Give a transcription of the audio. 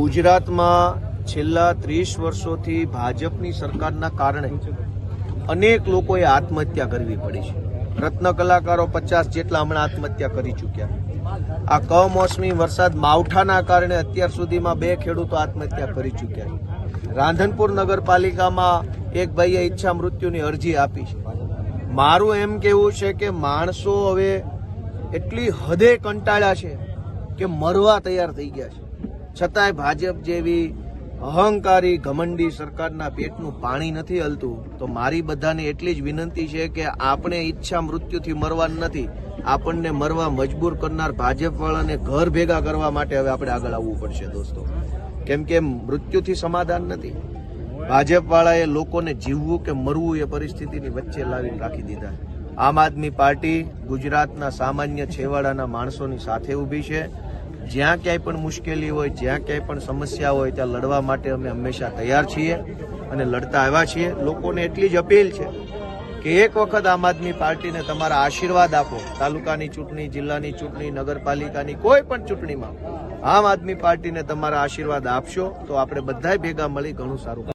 ગુજરાતમાં છેલ્લા ત્રીસ વર્ષોથી ભાજપની સરકારના કારણે અનેક લોકોએ આત્મહત્યા કરવી પડી છે. રત્ન કલાકારો પચાસ જેટલા હમણાં આત્મહત્યા કરી ચૂક્યા. આ કમોસમી વરસાદ માવઠાના કારણે અત્યાર સુધીમાં બે ખેડૂતો આત્મહત્યા કરી ચૂક્યા છે. રાંધનપુર નગરપાલિકામાં એક ભાઈએ ઈચ્છા મૃત્યુની અરજી આપી છે. મારું એમ કેવું છે કે માણસો હવે એટલી હદે કંટાળ્યા છે કે મરવા તૈયાર થઈ ગયા છે. છતાંય ભાજપ જેવી અહંકારી ઘમંડી સરકારના પેટનું પાણી નથી હલતું, તો મારી બધાને એટલી જ વિનંતી છે કે આપણે ઈચ્છા મૃત્યુથી મરવાનું નથી, આપણને મરવા મજબૂર કરનાર ભાજપવાળાને ઘર ભેગા કરવા માટે હવે આપણે આગળ આવવું પડશે દોસ્તો. કેમ કે મૃત્યુથી સમાધાન નથી. ભાજપવાળાએ લોકોને જીવવું કે મરવું એ પરિસ્થિતિની વચ્ચે લાવીને રાખી દીધા. આમ આદમી પાર્ટી ગુજરાતના સામાન્ય છેવાડાના માણસોની સાથે ઊભી છે. જ્યાં ક્યાંય પણ મુશ્કેલી હોય, જ્યાં ક્યાંય પણ સમસ્યા હોય, ત્યાં લડવા માટે અમે હંમેશા તૈયાર છીએ અને લડતા આવ્યા છીએ. લોકોને એટલી જ અપીલ છે કે એક વખત આમ આદમી પાર્ટીને તમારા આશીર્વાદ આપો. તાલુકાની ચૂંટણી, જિલ્લાની ચૂંટણી, નગરપાલિકાની કોઈ પણ ચૂંટણીમાં આમ આદમી પાર્ટીને તમારા આશીર્વાદ આપશો તો આપણે બધાય ભેગા મળી ઘણું સારું